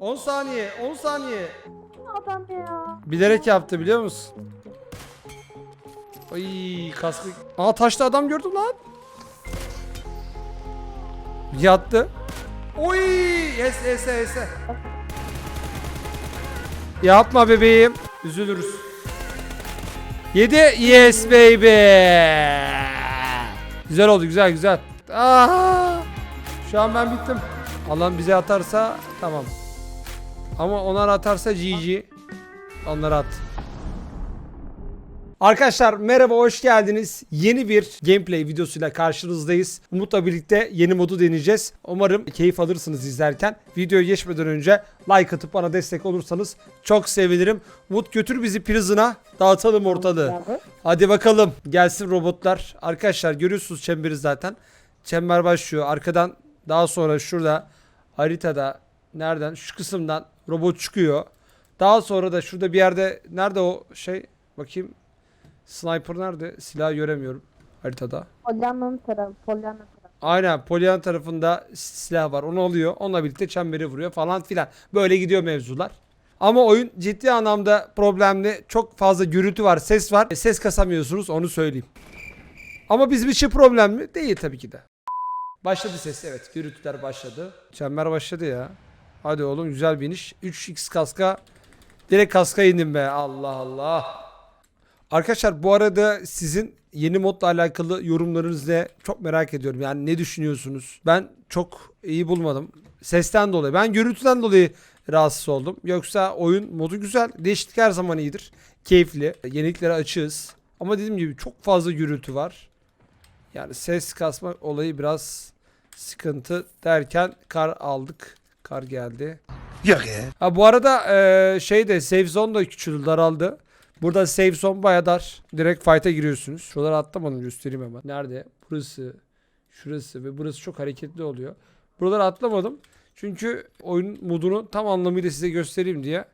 10 saniye 10 saniye. Adam ya. Bilerek yaptı biliyor musun? Ay kaskı. Aa taşta adam gördüm lan. Yattı. Oy yes yes yes. Yapma bebeğim. Üzülürüz. 7 yes baby. Güzel oldu güzel güzel. Aa! Şu an ben bittim. Allah'ım bize atarsa tamam. Ama onlar atarsa GG. Onları at. Arkadaşlar merhaba hoş geldiniz. Yeni bir gameplay videosuyla karşınızdayız. Umut'la birlikte yeni modu deneyeceğiz. Umarım keyif alırsınız izlerken. Videoya geçmeden önce like atıp bana destek olursanız çok sevinirim. Umut götür bizi prison'a dağıtalım ortalığı. Hadi bakalım gelsin robotlar. Arkadaşlar görüyorsunuz çemberi zaten. Çember başlıyor. Arkadan daha sonra şurada haritada nereden şu kısımdan robot çıkıyor. Daha sonra da şurada bir yerde nerede o şey bakayım. Sniper nerede? Silah göremiyorum haritada. Polyana'nın tarafı. Polyana tarafı. Aynen Polyan tarafında silah var. Onu alıyor. Onunla birlikte çemberi vuruyor falan filan. Böyle gidiyor mevzular. Ama oyun ciddi anlamda problemli. Çok fazla gürültü var, ses var. E, Ses kasamıyorsunuz onu söyleyeyim. Ama bizim için problem mi? Değil tabii ki de. Başladı ses evet. Gürültüler başladı. Çember başladı ya. Hadi oğlum güzel bir iniş. 3x kaska. Direkt kaska indim be. Allah Allah. Arkadaşlar bu arada sizin yeni modla alakalı yorumlarınız ne? Çok merak ediyorum. Yani ne düşünüyorsunuz? Ben çok iyi bulmadım. Sesten dolayı. Ben gürültüden dolayı rahatsız oldum. Yoksa oyun modu güzel. Değişiklik her zaman iyidir. Keyifli. Yeniliklere açığız. Ama dediğim gibi çok fazla gürültü var. Yani ses kasma olayı biraz sıkıntı derken kar aldık. Kar geldi. Yok ya. Ha bu arada eee şey de safe zone da küçüldü daraldı. Burada safe zone baya dar. Direkt fight'a giriyorsunuz. Şuraları atlamadım göstereyim hemen. Nerede? Burası, şurası ve burası çok hareketli oluyor. Buraları atlamadım. Çünkü oyun modunu tam anlamıyla size göstereyim diye.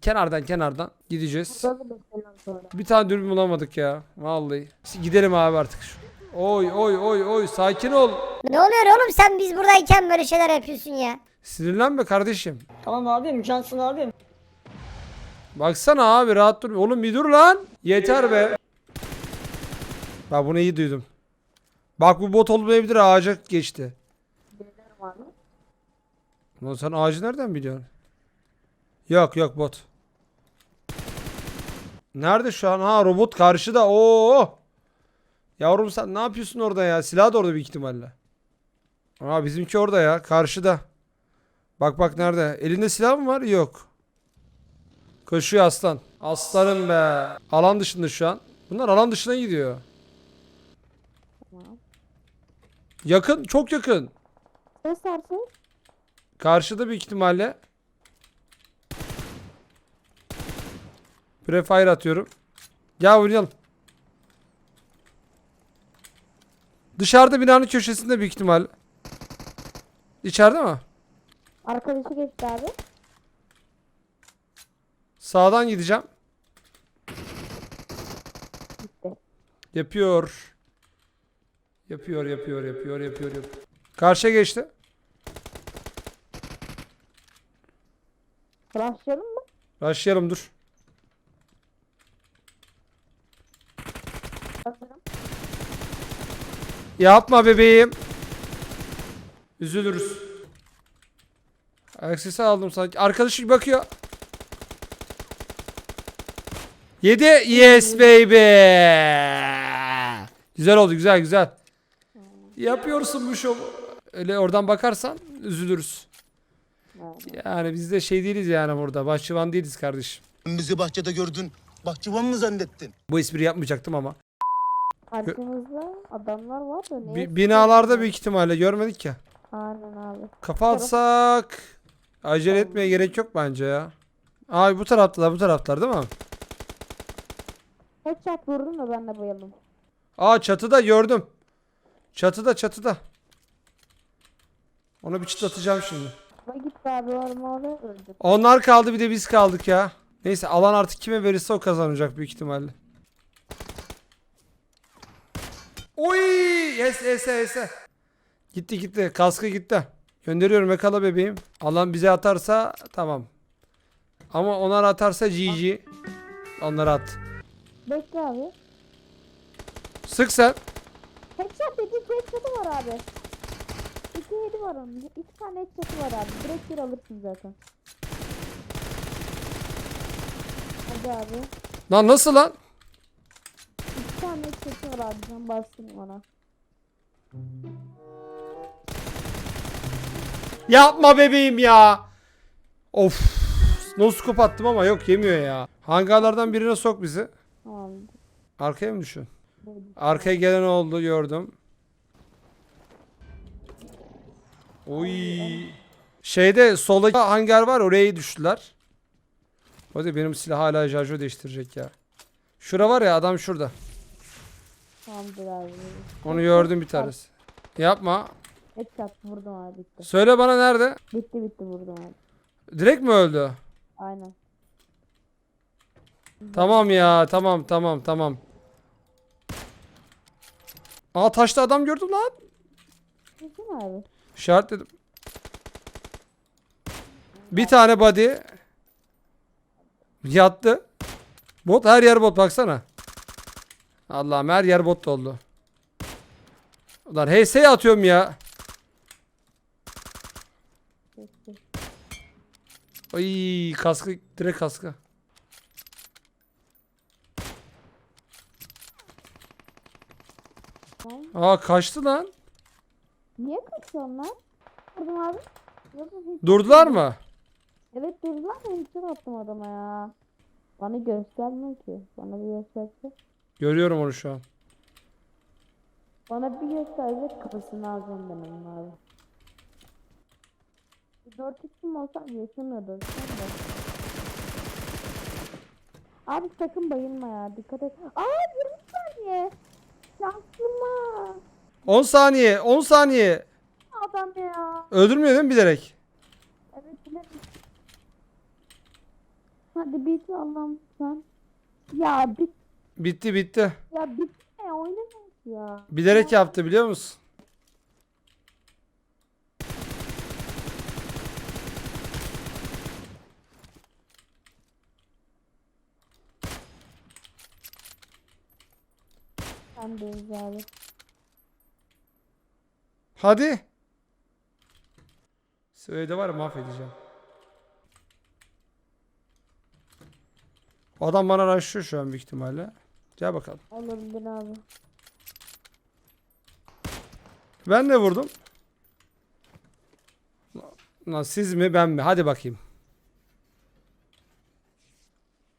Kenardan kenardan gideceğiz. Bir tane dürbün bulamadık ya. Vallahi. Gidelim abi artık. Oy oy oy oy sakin ol. Ne oluyor oğlum sen biz buradayken böyle şeyler yapıyorsun ya. Sinirlenme kardeşim. Tamam abim cansın abim. Baksana abi rahat dur. Oğlum bir dur lan. Yeter be. Bak bunu iyi duydum. Bak bu bot olmayabilir ağaca geçti. Lan sen ağacı nereden biliyorsun? Yok yok bot. Nerede şu an? Ha robot karşıda. Oo. Yavrum sen ne yapıyorsun orada ya? Silah da orada büyük ihtimalle. Aa bizimki orada ya. Karşıda. Bak bak nerede? Elinde silah mı var? Yok. Koşuyor aslan. Aslanım be. Alan dışında şu an. Bunlar alan dışına gidiyor. Yakın. Çok yakın. Ses verse. Karşıda büyük ihtimalle. Prefire atıyorum. Gel oynayalım. Dışarıda binanın köşesinde büyük ihtimal. İçeride mi? Arkadaşı geçti abi. Sağdan gideceğim. Gitti. Yapıyor. Yapıyor, yapıyor, yapıyor, yapıyor, yapıyor. Karşıya geçti. Rushlayalım mı? Başlayalım dur. Yapma bebeğim. Üzülürüz. Aksesi aldım sanki. Arkadaşı bakıyor. 7 yes baby. Güzel oldu güzel güzel. Yapıyorsun bu şovu. Öyle oradan bakarsan üzülürüz. Yani biz de şey değiliz yani burada. Bahçıvan değiliz kardeşim. Bizi bahçede gördün. Bahçıvan mı zannettin? Bu espri yapmayacaktım ama. Arkamızda adamlar var da ne? Bi- binalarda büyük ihtimalle görmedik ya. Aynen abi. Kafa atsak. Acele etmeye gerek yok bence ya. Abi bu taraftalar bu taraflar değil mi? Headshot vurdum da ben de bayıldım. Aa çatıda gördüm. Çatıda çatıda. Ona bir çıtlatacağım şimdi. Ve gitti abi orma oraya öldü. Onlar kaldı bir de biz kaldık ya. Neyse alan artık kime verirse o kazanacak büyük ihtimalle. Oy! Yes yes yes. Gitti gitti. Kaskı gitti. Gönderiyorum yakala bebeğim. Alan bize atarsa tamam. Ama onlar atarsa GG. Onları at. Bekle abi. Sık sen. Headshot dedi headshot'ı var abi. İki hedi var onun. İki tane headshot'ı var abi. Direkt bir alırsın zaten. Hadi abi. Lan nasıl lan? Var abi. Ben bastım ona. Yapma bebeğim ya. Of. Noskop attım ama yok yemiyor ya. Hangarlardan birine sok bizi. Tamam. Arkaya mı düşün? Arkaya gelen oldu gördüm. Oy. Şeyde soldaki hangar var oraya düştüler. Hadi benim silah hala şarjör değiştirecek ya. Şura var ya adam şurada. Tamamdır abi. Onu gördüm bir tanesi. Yapma. Headshot vurdum abi bitti. Söyle bana nerede? Bitti bitti vurdum abi. Direkt mi öldü? Aynen. Tamam ya tamam tamam tamam. Aa taşta adam gördüm lan. Kesin abi. İşaretledim. Bir tane body. Yattı. Bot her yer bot baksana. Allah'ım her yer bot doldu. Ulan HS'ye atıyorum ya. Ay kaskı direkt kaskı. Aa kaçtı lan. Niye kaçıyorsun lan? Vurdum abi. Durdular mı? Evet durdular mı? Hiç attım adama ya. Bana göstermiyor ki. Bana bir gösterse. Görüyorum onu şu an. Bana bir gösterse kafasını alacağım ben onun abi. Bir Dört isim olsam yaşamıyordu. Abi sakın bayılma ya. Dikkat et. Aa 20 saniye. Şanslıma. 10 saniye 10 saniye. Adam ya. Öldürmüyor değil mi bilerek? Evet bilerim. Hadi bit Allah'ım sen. Ya bit Bitti bitti. ya bitme oynamayız ya. Bilerek yaptı biliyor musun? Sen de abi. Hadi. Söyle var ya mahvedeceğim. Adam bana araştırıyor şu an büyük ihtimalle. Gel bakalım. Olabilir abi. Ben de vurdum. Lan siz mi ben mi? Hadi bakayım.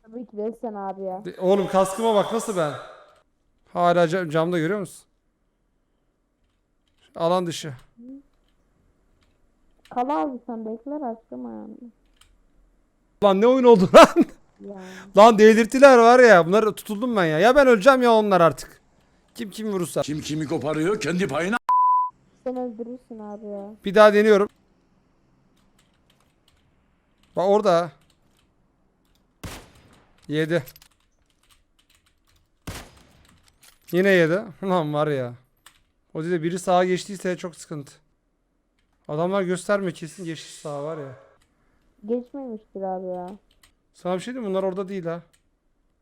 Tabii ki de sen abi ya. De- Oğlum kaskıma bak nasıl ben. Hala cam- camda görüyor musun? Alan dışı. Kala abi sen bekler aşkım ayağını. Lan ne oyun oldu lan? Lan delirttiler var ya. Bunlar tutuldum ben ya. Ya ben öleceğim ya onlar artık. Kim kim vurursa. Kim kimi koparıyor kendi payına Sen öldürürsün abi ya. Bir daha deniyorum. Bak orada. Yedi. Yine yedi. Lan var ya. O dedi biri sağa geçtiyse çok sıkıntı. Adamlar gösterme kesin geçti sağa var ya. Geçmemiştir abi ya. Sana bir şey diyeyim bunlar orada değil ha.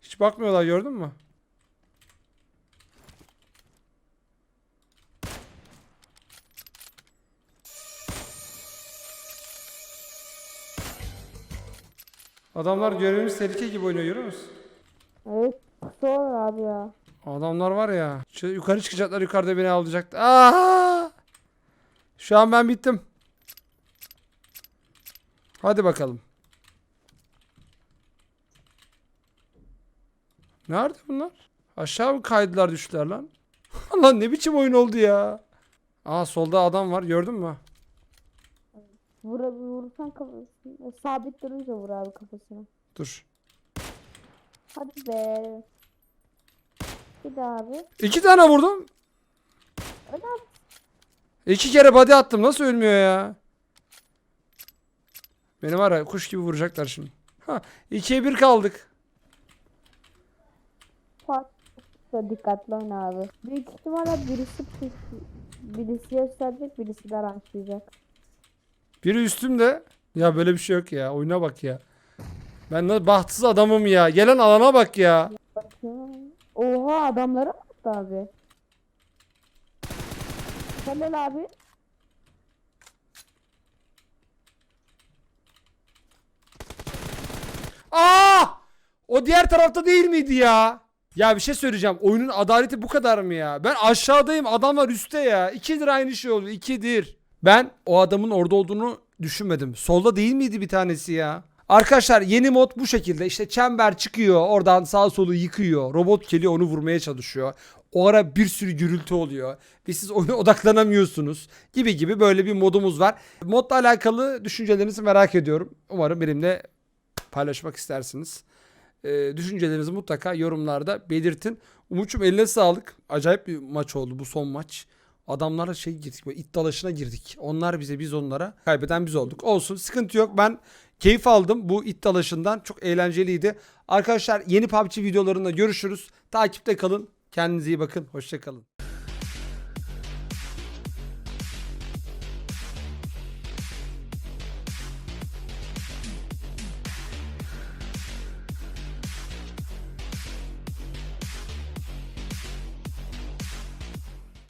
Hiç bakmıyorlar gördün mü? Adamlar görevimiz tehlike gibi oynuyor görüyor musun? Evet. Olur abi ya. Adamlar var ya. Şu yukarı çıkacaklar yukarıda beni avlayacak. Aa! Şu an ben bittim. Hadi bakalım. Nerede bunlar? Aşağı mı kaydılar düştüler lan? lan ne biçim oyun oldu ya? Aa solda adam var gördün mü? Vur, vurursan kafasını. Sabit durunca vur abi kafasına. Dur. Hadi be. Bir daha abi. İki tane vurdum. Abi. İki kere body attım. Nasıl ölmüyor ya? Beni var ya kuş gibi vuracaklar şimdi. Ha, ikiye bir kaldık. Da dikkatli oyna abi. Büyük ihtimalle birisi birisi gösterecek birisi de araştıracak. Biri üstümde. Ya böyle bir şey yok ya. Oyuna bak ya. Ben ne bahtsız adamım ya. Gelen alana bak ya. Oha adamlara attı abi? Helal abi. Aa! O diğer tarafta değil miydi ya? Ya bir şey söyleyeceğim. Oyunun adaleti bu kadar mı ya? Ben aşağıdayım. Adamlar üstte ya. İkidir aynı şey oluyor. İkidir. Ben o adamın orada olduğunu düşünmedim. Solda değil miydi bir tanesi ya? Arkadaşlar yeni mod bu şekilde. İşte çember çıkıyor. Oradan sağ solu yıkıyor. Robot geliyor onu vurmaya çalışıyor. O ara bir sürü gürültü oluyor. Ve siz oyuna odaklanamıyorsunuz. Gibi gibi böyle bir modumuz var. Modla alakalı düşüncelerinizi merak ediyorum. Umarım benimle paylaşmak istersiniz. Ee, düşüncelerinizi mutlaka yorumlarda belirtin. Umut'cum eline sağlık. Acayip bir maç oldu bu son maç. Adamlara şey girdik böyle it dalaşına girdik. Onlar bize biz onlara kaybeden biz olduk. Olsun sıkıntı yok. Ben keyif aldım bu it dalaşından. Çok eğlenceliydi. Arkadaşlar yeni PUBG videolarında görüşürüz. Takipte kalın. Kendinize iyi bakın. Hoşçakalın.